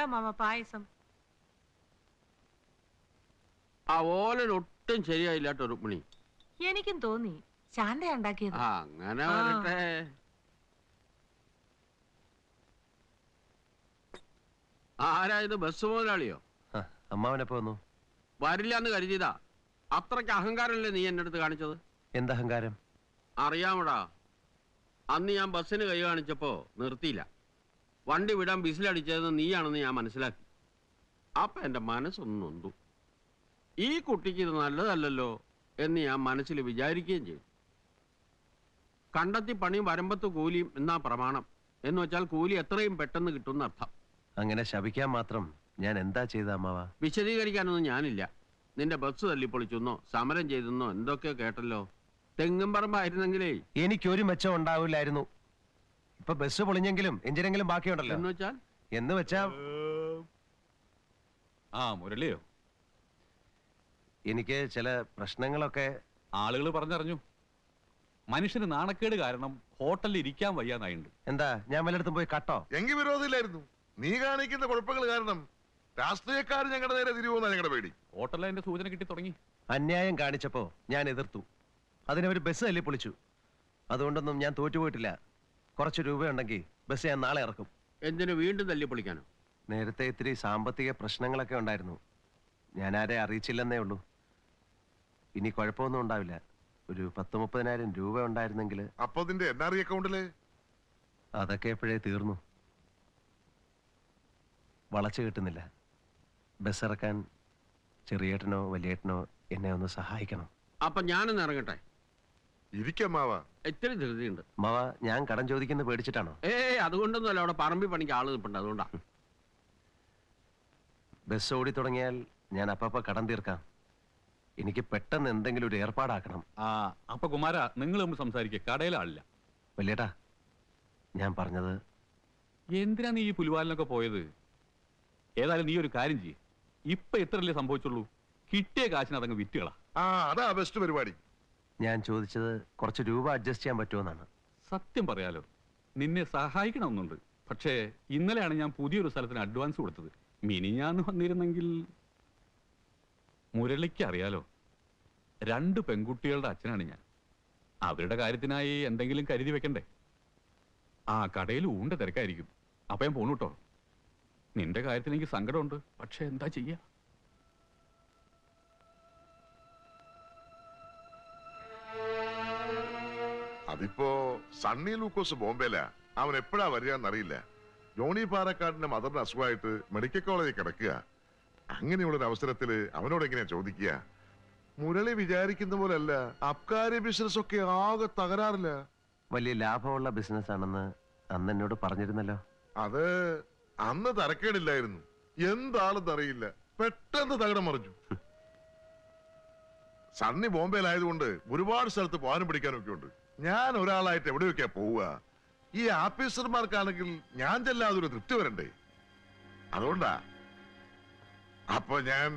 ദാ മാമ പായസം? ആ ഓലൻ ഒട്ടും ശരിയായില്ലാട്ടോ രുക്മിണി. എനിക്കും തോന്നി. ശാന്ത ഉണ്ടാക്കിയത്. ആ അങ്ങനെ ആ. വരട്ടെ ആരായത് ബസ് മുതലാളിയോ? ആ, അമ്മാവനെപ്പോ വന്നു? വരില്ല എന്ന് കരുതിയതാ. അത്രയ്ക്ക് അഹങ്കാരമല്ലേ നീ എന്റെ അടുത്ത് കാണിച്ചത് എന്തഹങ്കാരം അറിയാമടാ. അന്ന് ഞാൻ ബസ്സിന് കൈ കാണിച്ചപ്പോ നിർത്തിയില്ല. വണ്ടി വിടാൻ ബിസിലടിച്ചതെന്ന് നീയാണെന്ന് ഞാൻ മനസ്സിലാക്കി. അപ്പൊ എന്റെ മനസ്സൊന്നും നൊന്തു. ഈ കുട്ടിക്ക് ഇത് നല്ലതല്ലല്ലോ എന്ന് ഞാൻ മനസ്സിൽ വിചാരിക്കുകയും ചെയ്തു. കണ്ടെത്തി പണിയും വരമ്പത്ത് കൂലിയും എന്നാ പ്രമാണം. എന്ന് വെച്ചാൽ കൂലി എത്രയും പെട്ടെന്ന് കിട്ടുന്ന അർത്ഥം. അങ്ങനെ ശപിക്കാൻ മാത്രം ഞാൻ എന്താ ചെയ്ത അമ്മാവ? വിശദീകരിക്കാനൊന്നും ഞാനില്ല. നിന്റെ ബസ് തല്ലിപ്പൊളിച്ചെന്നോ സമരം ചെയ്തെന്നോ എന്തൊക്കെയോ കേട്ടല്ലോ. തെങ്ങും പറമ്പായിരുന്നെങ്കിലേ. എനിക്കൊരു മെച്ചം ഉണ്ടാവില്ലായിരുന്നു. ഇപ്പൊ ബസ് പൊളിഞ്ഞെങ്കിലും എഞ്ചിനെങ്കിലും ബാക്കിയുണ്ടല്ലോ. എന്ന് വെച്ചാൽ? എന്ന് വെച്ചാ ആ മുരളിയോ? എനിക്ക് ചില പ്രശ്നങ്ങളൊക്കെ ആളുകൾ പറഞ്ഞറിഞ്ഞു. മനുഷ്യന് നാണക്കേട് കാരണം ഹോട്ടലിൽ ഇരിക്കാൻ വയ്യാന്നായിണ്ട് എന്താ ഞാൻ വല്ലയിടത്തും പോയി കട്ടോ? എങ്കിൽ വിരോധമില്ലായിരുന്നു. നീ കാണിക്കുന്ന കുഴപ്പങ്ങൾ കാരണം രാഷ്ട്രീയക്കാർ ഞങ്ങളുടെ നേരെ തിരിവുന്ന ഞങ്ങളുടെ പേടി. ഹോട്ടലിൽ അതിന്റെ സൂചന കിട്ടി തുടങ്ങി. അന്യായം കാണിച്ചപ്പോ ഞാൻ എതിർത്തു. അതിനവർ ബസ് തല്ലി പൊളിച്ചു. അതുകൊണ്ടൊന്നും ഞാൻ തോറ്റുപോയിട്ടില്ല. കുറച്ച് രൂപയുണ്ടെങ്കിൽ ബസ് ഞാൻ നാളെ ഇറക്കും. എന്തിനു വീണ്ടും തല്ലിപ്പൊളിക്കാനോ? നേരത്തെ ഇത്തിരി സാമ്പത്തിക പ്രശ്നങ്ങളൊക്കെ ഉണ്ടായിരുന്നു. ഞാൻ ആരെ അറിയിച്ചില്ലെന്നേ ഉള്ളൂ. ഇനി കുഴപ്പമൊന്നും ഉണ്ടാവില്ല. ഒരു പത്ത് മുപ്പതിനായിരം രൂപ ഉണ്ടായിരുന്നെങ്കിൽ അപ്പൊ അതിന്റെ എൻ ആർ ഐ അക്കൗണ്ടിൽ അതൊക്കെ എപ്പോഴേ തീർന്നു? വളച്ചു കിട്ടുന്നില്ല. ബസ് ഇറക്കാൻ ചെറിയേട്ടനോ വലിയേട്ടനോ എന്നെ ഒന്ന് സഹായിക്കണം. അപ്പൊ ഞാനൊന്ന് ഇറങ്ങട്ടെ? ഇരിക്കമ്മാവ ഇത്തിരി ധൃതിയുണ്ട്. മാവ ഞാൻ കടം ചോദിക്കുന്നത് പേടിച്ചിട്ടാണോ? ഏ അതുകൊണ്ടൊന്നുമല്ല അവിടെ പറമ്പി പണിക്ക് ആൾ നിൽപ്പുണ്ട് അതുകൊണ്ടാ. ബസ് ഓടി തുടങ്ങിയാൽ ഞാൻ അപ്പപ്പ കടം തീർക്കാം. എനിക്ക് പെട്ടെന്ന് എന്തെങ്കിലും ഒരു ഏർപ്പാടാക്കണം. ആ അപ്പൊ കുമാര നിങ്ങൾ തമ്മിൽ സംസാരിക്കുക കടയിലെ ആളില്ല. വലിയേട്ടാ ഞാൻ പറഞ്ഞത് എന്തിനാ നീ ഈ പുലിവാലിനൊക്കെ പോയത്? ഏതായാലും നീ ഒരു കാര്യം ചെയ്യ്. ഇപ്പൊ എത്രയല്ലേ സംഭവിച്ചുള്ളൂ? കിട്ടിയ കാശിന് അതങ്ങ് വിറ്റുകളാ. ആ അതാ ബെസ്റ്റ് പരിപാടി. ഞാൻ ചോദിച്ചത് കുറച്ച് രൂപ അഡ്ജസ്റ്റ് ചെയ്യാൻ പറ്റുമെന്നാണ്. സത്യം പറയാലോ നിന്നെ സഹായിക്കണമെന്നുണ്ട്. പക്ഷേ ഇന്നലെയാണ് ഞാൻ പുതിയൊരു സ്ഥലത്തിന് അഡ്വാൻസ് കൊടുത്തത്. മിനിഞ്ഞാന്ന് വന്നിരുന്നെങ്കിൽ മുരളിക്ക് അറിയാലോ രണ്ട് പെൺകുട്ടികളുടെ അച്ഛനാണ് ഞാൻ. അവരുടെ കാര്യത്തിനായി എന്തെങ്കിലും കരുതി വെക്കണ്ടേ? ആ കടയിൽ ഊണ്ട തിരക്കായിരിക്കും. അപ്പം ഞാൻ പോണു കേട്ടോ നിന്റെ കാര്യത്തിൽ എനിക്ക് സങ്കടമുണ്ട്. പക്ഷെ എന്താ ചെയ്യാ? അതിപ്പോ സണ്ണി ലൂക്കോസ് ബോംബെല അവൻ എപ്പോഴാ വരികയെന്നറിയില്ല. ജോണി പാറക്കാടിന്റെ മദറിന് അസുഖമായിട്ട് മെഡിക്കൽ കോളേജിൽ കിടക്കുക. അങ്ങനെയുള്ളൊരു അവസരത്തിൽ അവനോട് എങ്ങനെയാ ചോദിക്കുക? മുരളി വിചാരിക്കുന്ന പോലല്ല അബ്കാരി ബിസിനസ് ഒക്കെ ആകെ തകരാറില്ല. വലിയ ലാഭമുള്ള ബിസിനസ് ആണെന്ന് അന്ന് എന്നോട് പറഞ്ഞിരുന്നല്ലോ. അത് അന്ന് തരക്കേടില്ലായിരുന്നു. എന്താണെന്നറിയില്ല. പെട്ടെന്ന് തകിടം മറിഞ്ഞു. സണ്ണി ബോംബെയിലായതുകൊണ്ട് ഒരുപാട് സ്ഥലത്ത് പോകാനും പിടിക്കാനും ഒക്കെ ഉണ്ട് ഞാൻ ഒരാളായിട്ട് എവിടെയൊക്കെയാ പോവുക? ഈ ആഫീസർമാർക്കാണെങ്കിൽ ഞാൻ ചെല്ലാതെ ഒരു തൃപ്തി വരണ്ടേ? അതുകൊണ്ടാ. അപ്പൊ ഞാൻ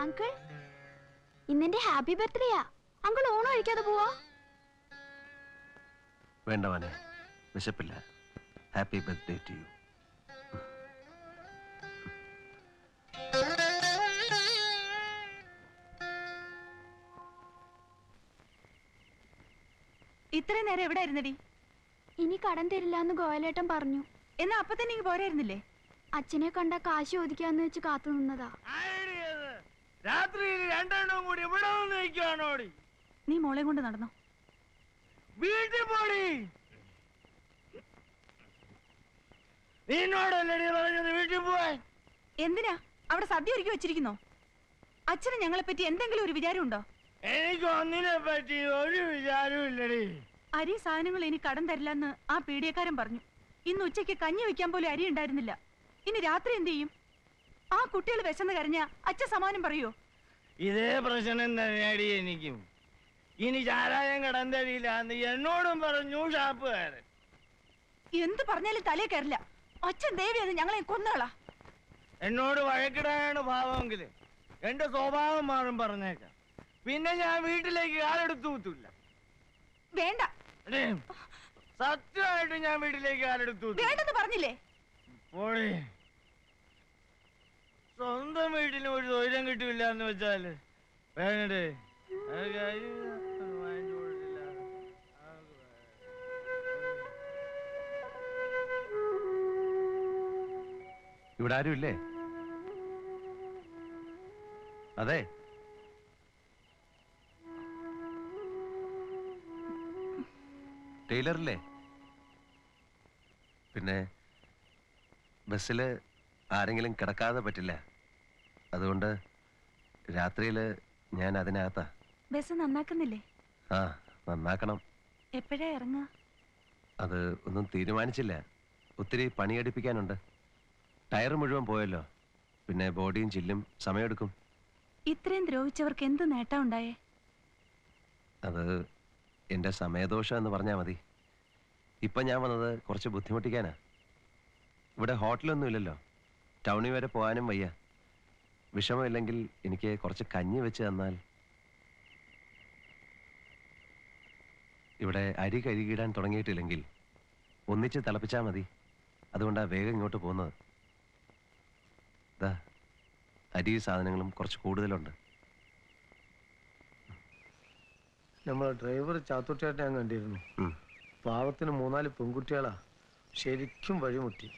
അങ്കിൾ ഇന്നെന്റെ ഹാപ്പി ബർത്ത്ഡേയാ. അങ്കിൾ ഓണം കഴിക്കാതെ പോവാ. വേണ്ട മോനെ വിശപ്പില്ല. Happy birthday to you. ഇത്രയും നേരം എവിടെ ആയിരുന്നടി ഇനി കടം തരില്ല എന്ന് ഗോയലേട്ടൻ പറഞ്ഞു. എന്നാ അപ്പൊ തന്നെ ഇങ്ങ് പോരായിരുന്നില്ലേ? അച്ഛനെ കണ്ട കാശ് ചോദിക്കാന്ന് വെച്ച് കാത്തു നിന്നതാ. രാത്രിയിൽ രണ്ടെണ്ണം കൂടി ഇവിടെ വന്ന് നിൽക്കുകയാണോടി നീ മോളെ കൊണ്ട് നടന്നോ? വീട്ടിൽ പോടി. നിന്നോടല്ലടി പറഞ്ഞത് വീട്ടിൽ പോവാൻ. എന്തിനാ? അവിടെ സദ്യ ഒരുക്കി വെച്ചിരിക്കുന്നോ? അച്ഛന് ഞങ്ങളെ പറ്റി എന്തെങ്കിലും ഒരു വിചാരം ഉണ്ടോ എനിക്ക് ഒന്നിനെ പറ്റി ഒരു വിചാരവും ഇല്ലടി. അരി സാധനങ്ങൾ ഇനി കടം തരില്ലെന്ന് ആ പീഡിയക്കാരൻ പറഞ്ഞു. ഇന്ന് ഉച്ചയ്ക്ക് കഞ്ഞി വെക്കാൻ പോലും അരി ഉണ്ടായിരുന്നില്ല. ഇനി രാത്രി എന്ത് ചെയ്യും? ആ കുട്ടികൾ വിശന്ന് കരഞ്ഞ അച്ഛൻ സമാനം പറയോ? ഇതേ പ്രശ്നം തന്നെയാടി എനിക്കും. ഇനി ചാരായം കടം തരില്ല എന്ന് എന്നോടും പറഞ്ഞു ഷാപ്പുകാരൻ. എന്ത് പറഞ്ഞാലും തലേ കയറില്ല. അച്ഛൻ ദേവി അത് ഞങ്ങളെ കൊന്നോളാ. എന്നോട് വഴക്കിടാനാണ് ഭാവമെങ്കിൽ എന്റെ സ്വഭാവം മാറും പറഞ്ഞേക്കാം. പിന്നെ ഞാൻ വീട്ടിലേക്ക് കാലെടുത്ത് കൂത്തില്ല വേണ്ട. സത്യമായിട്ട് ഞാൻ വീട്ടിലേക്ക് കാലെടുത്ത്. വേണ്ടെന്ന് പറഞ്ഞില്ലേ? പോളി സ്വന്തം വീട്ടിൽ ഒരു തൊഴിലും കിട്ടില്ല എന്ന് വെച്ചാൽ വേണ്ടേ ഇവിടെ ആരുമില്ലേ? അതെ. ടൈലറില്ലേ? പിന്നെ ബസ്സിൽ ആരെങ്കിലും കിടക്കാതെ പറ്റില്ല. അതുകൊണ്ട് രാത്രിയിൽ ഞാൻ അതിനകത്താ. ബസ് നന്നാക്കുന്നില്ലേ? ആ നന്നാക്കണം. എപ്പോഴാ ഇറങ്ങുക? അത് ഒന്നും തീരുമാനിച്ചില്ല. ഒത്തിരി പണിയെടുപ്പിക്കാനുണ്ട്. ടയർ മുഴുവൻ പോയല്ലോ. പിന്നെ ബോഡിയും ചില്ലും സമയമെടുക്കും. ഇത്രയും ദ്രോഹിച്ചവർക്ക് എന്ത് നേട്ടം ഉണ്ടായേ? അത് എന്റെ സമയദോഷം എന്ന് പറഞ്ഞാ മതി. ഇപ്പം ഞാൻ വന്നത് കുറച്ച് ബുദ്ധിമുട്ടിക്കാനാ. ഇവിടെ ഹോട്ടലൊന്നും ഇല്ലല്ലോ ടൗണിൽ വരെ പോകാനും വയ്യ. വിഷമമില്ലെങ്കിൽ എനിക്ക് കുറച്ച് കഞ്ഞി വെച്ച് തന്നാൽ. ഇവിടെ അരി കഴുകിയിടാൻ തുടങ്ങിയിട്ടില്ലെങ്കിൽ ഒന്നിച്ച് തിളപ്പിച്ചാൽ മതി. അതുകൊണ്ടാണ് വേഗം ഇങ്ങോട്ട് പോകുന്നത്. അരി സാധനങ്ങളും കുറച്ച് കൂടുതലുണ്ട്. നമ്മളെ ഡ്രൈവർ ചാത്തുട്ടിയായിട്ട് ഞാൻ കണ്ടിരുന്നു പാവത്തിന് മൂന്നാൽ പെൺകുട്ടികളാ. ശരിക്കും വഴിമുട്ടി.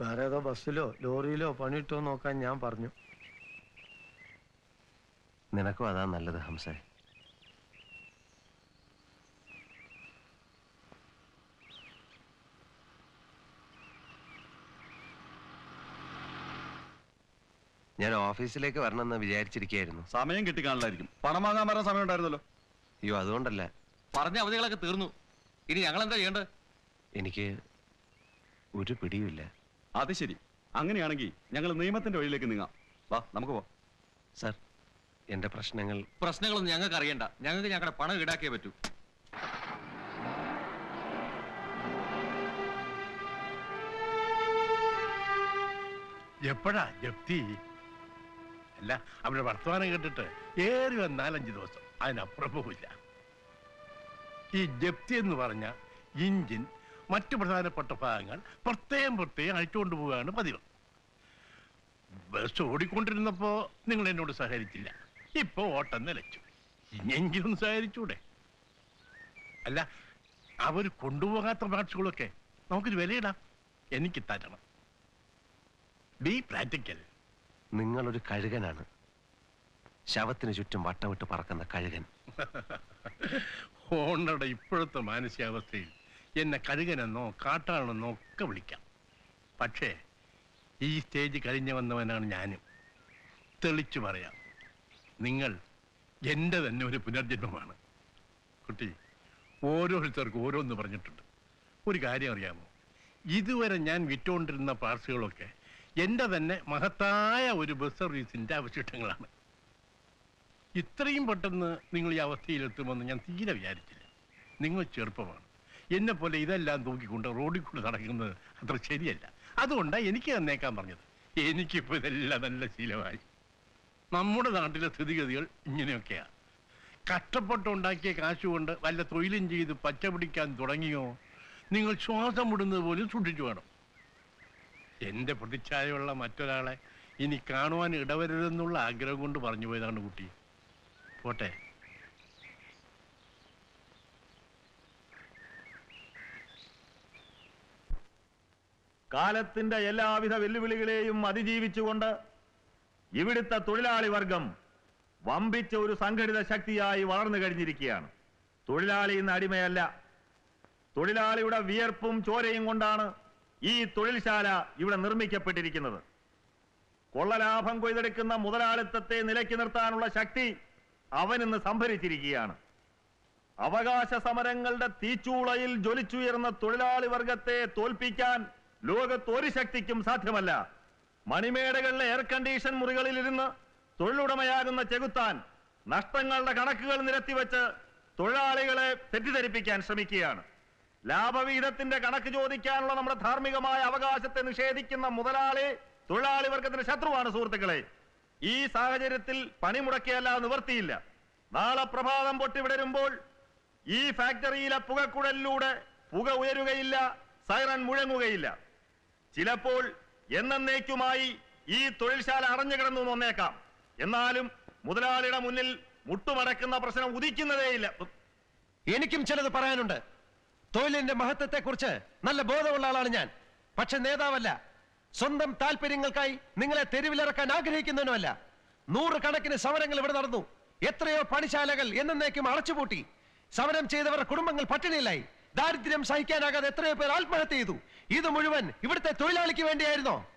വേറെ ഏതോ ബസ്സിലോ ലോറിയിലോ പണിയിട്ടോ നോക്കാൻ ഞാൻ പറഞ്ഞു. നിനക്കും അതാ നല്ലത് ഹംസേ. ഞാൻ ഓഫീസിലേക്ക് വരണമെന്ന് വിചാരിച്ചിരിക്കുകയായിരുന്നു. സമയം കിട്ടിക്കാണല്ലായിരിക്കും പണം വാങ്ങാൻ പറഞ്ഞ സമയം ഉണ്ടായിരുന്നല്ലോ. അയ്യോ അതുകൊണ്ടല്ല. പറഞ്ഞ അവധികളൊക്കെ തീർന്നു. ഇനി ഞങ്ങൾ എന്താ ചെയ്യേണ്ടത്? എനിക്ക് ഒരു പിടിയുമില്ല. അത് ശരി. അങ്ങനെയാണെങ്കിൽ ഞങ്ങൾ നിയമത്തിന്റെ വഴിയിലേക്ക് നീങ്ങാം. വാ നമുക്ക് പോ സർ എന്റെ പ്രശ്നങ്ങൾ പ്രശ്നങ്ങളൊന്നും ഞങ്ങൾക്ക് അറിയണ്ട. ഞങ്ങൾക്ക് ഞങ്ങളുടെ പണം ഈടാക്കിയേ പറ്റൂ. എപ്പോഴാ ജപ്തി? അല്ല അവരുടെ വർത്തമാനം കേട്ടിട്ട് ഏറി വന്നാലഞ്ച് ദിവസം. അതിനപ്പുറം പോവില്ല ഈ ജപ്തി എന്ന് പറഞ്ഞ ഇഞ്ചിൻ മറ്റു പ്രധാനപ്പെട്ട ഭാഗങ്ങൾ പ്രത്യേകം പ്രത്യേകം അഴിച്ചുകൊണ്ട് പോവുകയാണ് പതിവ്. ബസ് ഓടിക്കൊണ്ടിരുന്നപ്പോ നിങ്ങൾ എന്നോട് സഹകരിച്ചില്ല. ഇപ്പൊ ഓട്ടം നിലച്ചു. ഇനിയെങ്കിലും സഹകരിച്ചൂടെ? അല്ല അവർ കൊണ്ടുപോകാത്ത പാർട്സുകളൊക്കെ നമുക്കൊരു വിലയിടാം. എനിക്ക് തരണം. ബി പ്രാക്ടിക്കൽ നിങ്ങളൊരു കഴുകനാണ്. ശവത്തിന് ചുറ്റും വട്ടമിട്ട് പറക്കുന്ന കഴുകൻ. ഓണറുടെ ഇപ്പോഴത്തെ മാനസികാവസ്ഥയിൽ എന്നെ കഴുകനെന്നോ കാട്ടാണെന്നോ ഒക്കെ വിളിക്കാം. പക്ഷേ ഈ സ്റ്റേജ് കഴിഞ്ഞു വന്നവനാണ് ഞാനും. തെളിച്ചു പറയാം. നിങ്ങൾ എന്റെ തന്നെ ഒരു പുനർജന്മമാണ്. കുട്ടി ഓരോരുത്തർക്കും ഓരോന്ന് പറഞ്ഞിട്ടുണ്ട്. ഒരു കാര്യം അറിയാമോ? ഇതുവരെ ഞാൻ വിറ്റുകൊണ്ടിരുന്ന പാർസുകളൊക്കെ എന്റെ തന്നെ മഹത്തായ ഒരു ബസ് സർവീസിന്റെ അവശിഷ്ടങ്ങളാണ്. ഇത്രയും പെട്ടെന്ന് നിങ്ങൾ ഈ അവസ്ഥയിലെത്തുമെന്ന് ഞാൻ തീരെ വിചാരിച്ചില്ല. നിങ്ങൾ ചെറുപ്പമാണ്. എന്നെ പോലെ ഇതെല്ലാം തൂക്കിക്കൊണ്ട് റോഡിൽ കൂടെ നടക്കുന്നത് അത്ര ശരിയല്ല. അതുകൊണ്ടാണ് എനിക്ക് തന്നേക്കാൻ പറഞ്ഞത്. എനിക്കിപ്പോൾ ഇതെല്ലാം നല്ല ശീലമായി. നമ്മുടെ നാട്ടിലെ സ്ഥിതിഗതികൾ ഇങ്ങനെയൊക്കെയാ. കഷ്ടപ്പെട്ടുണ്ടാക്കിയ കാശുകൊണ്ട് വല്ല തൊഴിലും ചെയ്ത് പച്ച പിടിക്കാൻ തുടങ്ങിയോ? നിങ്ങൾ ശ്വാസം വിടുന്നത് പോലും സൂക്ഷിച്ചു വേണം. എന്റെ പ്രതിച്ഛായുള്ള മറ്റൊരാളെ ഇനി കാണുവാൻ ഇടവരരുതെന്നുള്ള ആഗ്രഹം കൊണ്ട് പറഞ്ഞു പോയതാണ് കുട്ടി. പോട്ടെ. കാലത്തിന്റെ എല്ലാവിധ വെല്ലുവിളികളെയും അതിജീവിച്ചുകൊണ്ട് ഇവിടുത്തെ തൊഴിലാളി വർഗം വമ്പിച്ച ഒരു സംഘടിത ശക്തിയായി വളർന്നു കഴിഞ്ഞിരിക്കുകയാണ്. തൊഴിലാളി ഇന്ന് അടിമയല്ല. തൊഴിലാളിയുടെ വിയർപ്പും ചോരയും കൊണ്ടാണ് ഈ തൊഴിൽശാല ഇവിടെ നിർമ്മിക്കപ്പെട്ടിരിക്കുന്നത്. കൊള്ളലാഭം കൊയ്തെടുക്കുന്ന മുതലാളിത്തത്തെ നിലയ്ക്ക് നിർത്താനുള്ള ശക്തി അവൻ ഇന്ന് സംഭരിച്ചിരിക്കുകയാണ്. അവകാശ സമരങ്ങളുടെ തീച്ചൂളയിൽ ജ്വലിച്ചുയർന്ന തൊഴിലാളി വർഗത്തെ തോൽപ്പിക്കാൻ ലോകത്ത് ഒരു ശക്തിക്കും സാധ്യമല്ല. മണിമേടകളിലെ എയർ കണ്ടീഷൻ മുറികളിൽ മുറികളിലിരുന്ന് തൊഴിലുടമയാകുന്ന ചെകുത്താൻ നഷ്ടങ്ങളുടെ കണക്കുകൾ നിരത്തിവെച്ച് തൊഴിലാളികളെ തെറ്റിദ്ധരിപ്പിക്കാൻ ശ്രമിക്കുകയാണ്. ലാഭവിഹിതത്തിന്റെ കണക്ക് ചോദിക്കാനുള്ള നമ്മുടെ ധാർമ്മികമായ അവകാശത്തെ നിഷേധിക്കുന്ന മുതലാളി തൊഴിലാളി വർഗത്തിന്റെ ശത്രുവാണ് സുഹൃത്തുക്കളെ. ഈ സാഹചര്യത്തിൽ പണിമുടക്കിയല്ല നിവർത്തിയില്ല. നാളെ പ്രഭാതം പൊട്ടിവിടരുമ്പോൾ ഈ ഫാക്ടറിയിലെ പുകക്കുഴലിലൂടെ പുക ഉയരുകയില്ല സൈറൺ മുഴങ്ങുകയില്ല. ചിലപ്പോൾ എന്നേക്കുമായി ഈ തൊഴിൽശാല അടഞ്ഞു കിടന്നു വന്നേക്കാം. എന്നാലും മുതലാളിയുടെ മുന്നിൽ മുട്ടുമടക്കുന്ന പ്രശ്നം ഉദിക്കുന്നതേയില്ല. എനിക്കും ചിലത് പറയാനുണ്ട്. തൊഴിലിന്റെ മഹത്വത്തെക്കുറിച്ച് നല്ല ബോധമുള്ള ആളാണ് ഞാൻ. പക്ഷെ നേതാവല്ല സ്വന്തം താല്പര്യങ്ങൾക്കായി നിങ്ങളെ തെരുവിലിറക്കാൻ ആഗ്രഹിക്കുന്നവനുമല്ല. നൂറുകണക്കിന് സമരങ്ങൾ ഇവിടെ നടന്നു. എത്രയോ പണിശാലകൾ എന്നേക്കും അടച്ചുപൂട്ടി. സമരം ചെയ്തവരുടെ കുടുംബങ്ങൾ പട്ടിണിയിലായി. ദാരിദ്ര്യം സഹിക്കാനാകാതെ എത്രയോ പേർ ആത്മഹത്യ ചെയ്തു. ഇത് മുഴുവൻ ഇവിടുത്തെ തൊഴിലാളിക്ക് വേണ്ടിയായിരുന്നോ?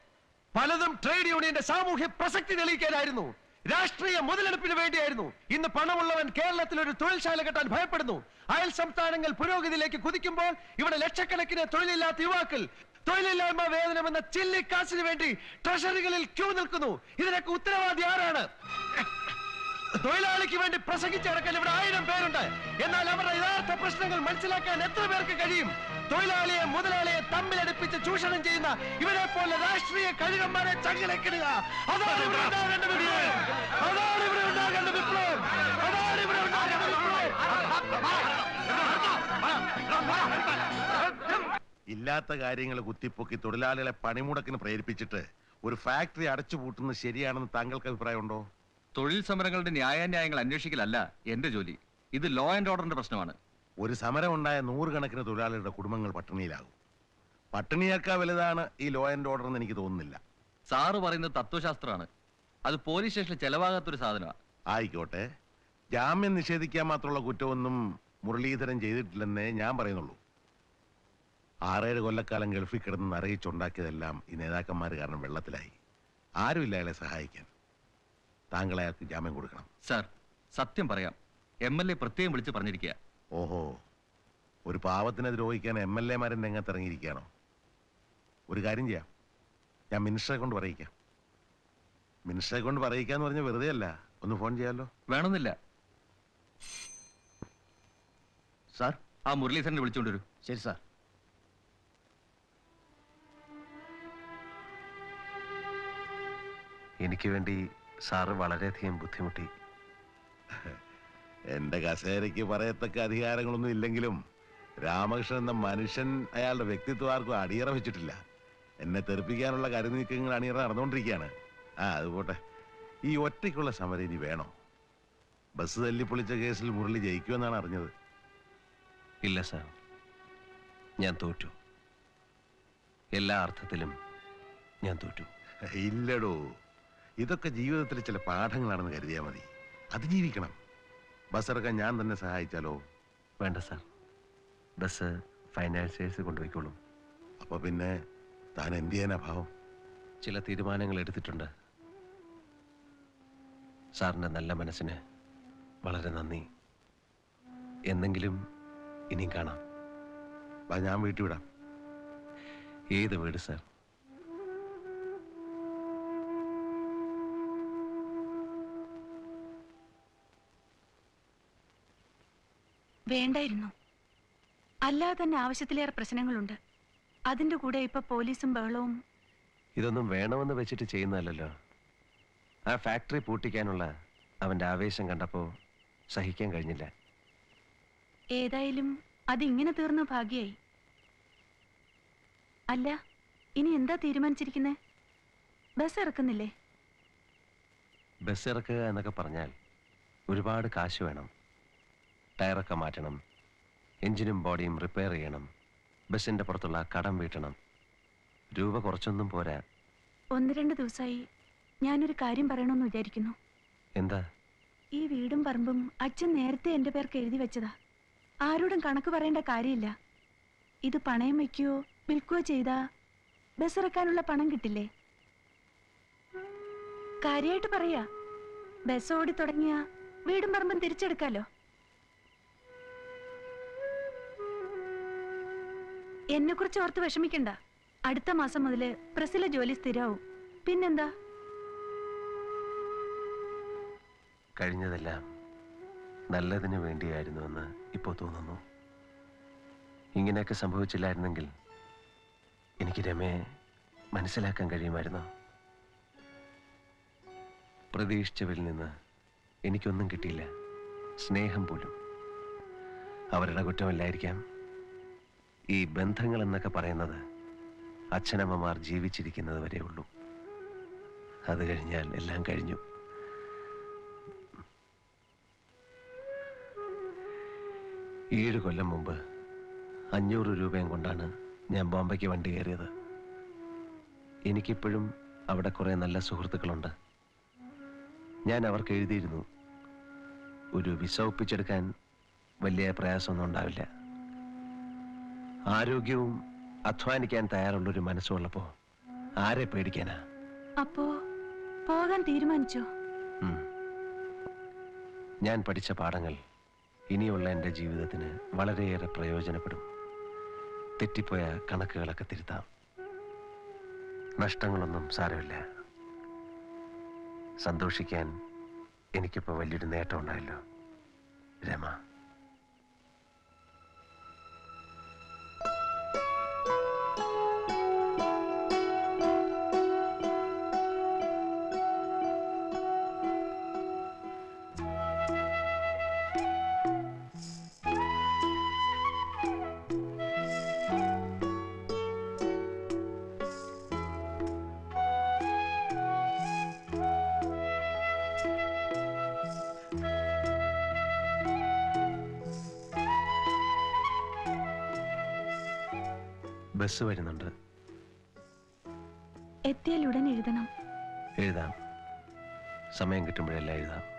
പലതും ട്രേഡ് യൂണിയന്റെ സാമൂഹ്യ പ്രസക്തി തെളിയിക്കാനായിരുന്നു. രാഷ്ട്രീയ മുതലെടുപ്പിന് വേണ്ടിയായിരുന്നു. ഇന്ന് പണമുള്ളവൻ കേരളത്തിൽ ഒരു തൊഴിൽശാല കെട്ടാൻ ഭയപ്പെടുന്നു. അയൽ സംസ്ഥാനങ്ങൾ പുരോഗതിയിലേക്ക് കുതിക്കുമ്പോൾ ഇവിടെ ലക്ഷക്കണക്കിന് തൊഴിലില്ലാത്ത യുവാക്കൾ തൊഴിലില്ലായ്മ വേതനം എന്ന ചില്ലിക്കാശിന് വേണ്ടി ട്രഷറികളിൽ ക്യൂ നിൽക്കുന്നു. ഇതിനൊക്കെ ഉത്തരവാദി ആരാണ്? തൊഴിലാളിക്ക് വേണ്ടി പ്രസംഗിച്ചിറക്കാൻ ഇവിടെ ആയിരം പേരുണ്ട്. എന്നാൽ അവരുടെ യഥാർത്ഥ പ്രശ്നങ്ങൾ മനസ്സിലാക്കാൻ എത്ര പേർക്ക് കഴിയും? തൊഴിലാളിയെ മുതലാളിയെ തമ്മിലടുപ്പിച്ച് ചൂഷണം ചെയ്യുന്ന ഇവരെ പോലെ രാഷ്ട്രീയ കഴുകന്മാരെ ചങ്ങലക്കിടുക. അതാണ് ഇവിടെ ഉണ്ടാകേണ്ട വിപ്ലവം. അതാണ് ഇവിടെ ഉണ്ടാകേണ്ട വിപ്ലവം. അതാണ് ഇവിടെ ഉണ്ടാകേണ്ട ഇല്ലാത്ത കാര്യങ്ങൾ കുത്തിപ്പൊക്കി തൊഴിലാളികളെ പണിമുടക്കിന് പ്രേരിപ്പിച്ചിട്ട് ഒരു ഫാക്ടറി അടച്ചുപൂട്ടുന്നത് ശരിയാണെന്ന് താങ്കൾക്ക് അഭിപ്രായമുണ്ടോ? തൊഴിൽ സമരങ്ങളുടെ ന്യായാന്യായങ്ങൾ അന്വേഷിക്കലല്ല എന്റെ ജോലി. ഇത് ലോ ആൻഡ് ഓർഡറിന്റെ പ്രശ്നമാണ്. ഒരു സമരം ഉണ്ടായ നൂറുകണക്കിന് തൊഴിലാളികളുടെ കുടുംബങ്ങൾ പട്ടിണിയിലാകും. പട്ടിണിയേക്കാൾ വലുതാണ് ഈ ലോ ആൻഡ് ഓർഡർ എന്ന് എനിക്ക് തോന്നുന്നില്ല. സാറ് പറയുന്നത് തത്വശാസ്ത്രമാണ്. അത് പോലീസ് സ്റ്റേഷനിൽ ചെലവാകാത്തൊരു സാധനമാണ് ആയിക്കോട്ടെ. ജാമ്യം നിഷേധിക്കാൻ മാത്രമുള്ള കുറ്റമൊന്നും മുരളീധരൻ ചെയ്തിട്ടില്ലെന്നേ ഞാൻ പറയുന്നുള്ളൂ. ആറേഴ് കൊല്ലക്കാലം ഗൾഫിൽ കിടന്ന് അറിയിച്ചുണ്ടാക്കിയതെല്ലാം ഈ നേതാക്കന്മാർ കാരണം വെള്ളത്തിലായി. ആരുമില്ല അയാളെ സഹായിക്കാൻ. താങ്കൾ അയാൾക്ക് ജാമ്യം കൊടുക്കണം. സർ സത്യം പറയാം. എം എൽ എ പ്രത്യേകം വിളിച്ച് പറഞ്ഞിരിക്കുക ഓഹോ. ഒരു പാവത്തിനെ ദ്രോഹിക്കാൻ എം എൽ എമാരും രംഗത്ത് ഇറങ്ങിയിരിക്കുകയാണോ? ഒരു കാര്യം ചെയ്യാം. ഞാൻ മിനിസ്റ്ററെ കൊണ്ട് പറയിക്കാം. മിനിസ്റ്ററെ കൊണ്ട് പറയിക്കാന്ന് പറഞ്ഞ വെറുതെ അല്ല. ഒന്ന് ഫോൺ ചെയ്യാമല്ലോ വേണമെന്നില്ല. സാർ? ആ മുരളീധരനെ വിളിച്ചുകൊണ്ടുവരൂ ശരി സാർ. എനിക്ക് വേണ്ടി സാറ് വളരെയധികം ബുദ്ധിമുട്ടി. എന്റെ കസേരയ്ക്ക് പറയത്തക്ക അധികാരങ്ങളൊന്നും ഇല്ലെങ്കിലും രാമകൃഷ്ണൻ എന്ന മനുഷ്യൻ അയാളുടെ വ്യക്തിത്വം ആർക്കും അടിയറ വെച്ചിട്ടില്ല എന്നെ തെറിപ്പിക്കാനുള്ള കരുനീക്കങ്ങൾ അണിയറ നടന്നുകൊണ്ടിരിക്കുകയാണ്. ആ അതുപോട്ടെ ഈ ഒറ്റയ്ക്കുള്ള സമരം ഇനി വേണോ? ബസ് തല്ലിപ്പൊളിച്ച കേസിൽ മുരളി ജയിക്കുമെന്നാണ് അറിഞ്ഞത്. ഇല്ല സാർ. ഞാൻ തോറ്റു. എല്ലാ അർത്ഥത്തിലും ഞാൻ തോറ്റു. ഇല്ലടോ. ഇതൊക്കെ ജീവിതത്തിലെ ചില പാഠങ്ങളാണെന്ന് കരുതിയാൽ മതി. അതിജീവിക്കണം. ബസ്സിറക്കാൻ ഞാൻ തന്നെ സഹായിച്ചാലോ? വേണ്ട സാർ. Bus financiers കൊണ്ടുപോയിക്കോളും. അപ്പൊ പിന്നെ താൻ എന്ത് ചെയ്യാനാ ഭാവം? ചില തീരുമാനങ്ങൾ എടുത്തിട്ടുണ്ട്. സാറിന്റെ നല്ല മനസ്സിന് വളരെ നന്ദി. എന്നെങ്കിലും ഇനിയും കാണാം. ഞാൻ വീട്ടിൽ വിടാം. ഏത് വീട് സാർ? വേണ്ടായിരുന്നു. അല്ലാതെ തന്നെ ആവശ്യത്തിലേറെ പ്രശ്നങ്ങളുണ്ട്. അതിന്റെ കൂടെ ഇപ്പൊ പോലീസും ബഹളവും. ഇതൊന്നും വേണമെന്ന് വെച്ചിട്ട് ചെയ്യുന്നതല്ലല്ലോ. ആ ഫാക്ടറി പൂട്ടിക്കാനുള്ള അവന്റെ ആവേശം കണ്ടപ്പോ സഹിക്കാൻ കഴിഞ്ഞില്ല. ഏതായാലും അതിങ്ങനെ തീർന്ന ഭാഗ്യായി. അല്ല ഇനി എന്താ തീരുമാനിച്ചിരിക്കുന്നേ? ബസ് ഇറക്കുന്നില്ലേ? ബസ് ഇറക്കുക എന്നൊക്കെ പറഞ്ഞാൽ ഒരുപാട് കാശ് വേണം. ടയറൊക്കെ മാറ്റണം. എഞ്ചിനും ബോഡിയും റിപ്പയർ ചെയ്യണം. ബസ്സിന്റെ പുറത്തുള്ള കടം വീട്ടണം. രൂപ കുറച്ചൊന്നും പോരാ. ഒന്ന് രണ്ട് ദിവസമായി ഞാനൊരു കാര്യം പറയണമെന്ന് വിചാരിക്കുന്നു. എന്താ? ഈ വീടും പറമ്പും അച്ഛൻ നേരത്തെ എന്റെ പേർക്ക് എഴുതി വെച്ചതാ. ആരോടും കണക്ക് പറയേണ്ട കാര്യമില്ല. ഇത് പണയം വയ്ക്കുകയോ വിൽക്കുകയോ ചെയ്താ ബസ് ഇറക്കാനുള്ള പണം കിട്ടില്ലേ? കാര്യമായിട്ട് പറയാ ബസ് ഓടി തുടങ്ങിയ വീടും പറമ്പും തിരിച്ചെടുക്കാലോ. എന്നെ കുറിച്ച് ഓർത്ത് വിഷമിക്കണ്ട. അടുത്ത മാസം മുതൽ പ്രസിലെ ജോലി സ്ഥിരാവും. പിന്നെന്താ? കഴിഞ്ഞതെല്ലാം നല്ലതിന് വേണ്ടിയായിരുന്നു എന്ന് ഇപ്പോ തോന്നുന്നു. ഇങ്ങനെയൊക്കെ സംഭവിച്ചില്ലായിരുന്നെങ്കിൽ എനിക്ക് രമയെ മനസ്സിലാക്കാൻ കഴിയുമായിരുന്നു? പ്രതീക്ഷിച്ചവരിൽ നിന്ന് എനിക്കൊന്നും കിട്ടിയില്ല. സ്നേഹം പോലും. അവരുടെ കുറ്റമല്ലായിരിക്കാം. ഈ ബന്ധങ്ങൾ എന്നൊക്കെ പറയുന്നത് അച്ഛനമ്മമാർ ജീവിച്ചിരിക്കുന്നത് വരെ ഉള്ളൂ. അത് കഴിഞ്ഞാൽ എല്ലാം കഴിഞ്ഞു. ഏഴ് കൊല്ലം മുമ്പ് അഞ്ഞൂറ് രൂപയും കൊണ്ടാണ് ഞാൻ ബോംബെക്ക് വണ്ടി കയറിയത്. എനിക്കിപ്പോഴും അവിടെ കുറേ നല്ല സുഹൃത്തുക്കളുണ്ട്. ഞാൻ അവർക്ക് എഴുതിയിരുന്നു. ഒരു വിസ ഒപ്പിച്ചെടുക്കാൻ വലിയ പ്രയാസമൊന്നും ഉണ്ടാവില്ല. ആരോഗ്യവും അധ്വാനിക്കാൻ തയ്യാറുള്ളൊരു മനസ്സുള്ളപ്പോ ആരെ പേടിക്കാനാ? അപ്പോ പോകാൻ തീരുമാനിച്ചോ? ഞാൻ പഠിച്ച പാഠങ്ങൾ ഇനിയുള്ള എന്റെ ജീവിതത്തിന് വളരെയേറെ പ്രയോജനപ്പെടും. തെറ്റിപ്പോയ കണക്കുകളൊക്കെ തിരുത്താം. നഷ്ടങ്ങളൊന്നും സാരമില്ല. സന്തോഷിക്കാൻ എനിക്കിപ്പോൾ വലിയൊരു നേട്ടം ഉണ്ടായല്ലോ രമ. ബസ് വരുന്നുണ്ട്. എത്തിയാൽ ഉടൻ എഴുതണം. എഴുതാം. സമയം കിട്ടുമ്പോഴെല്ലാം എഴുതാം.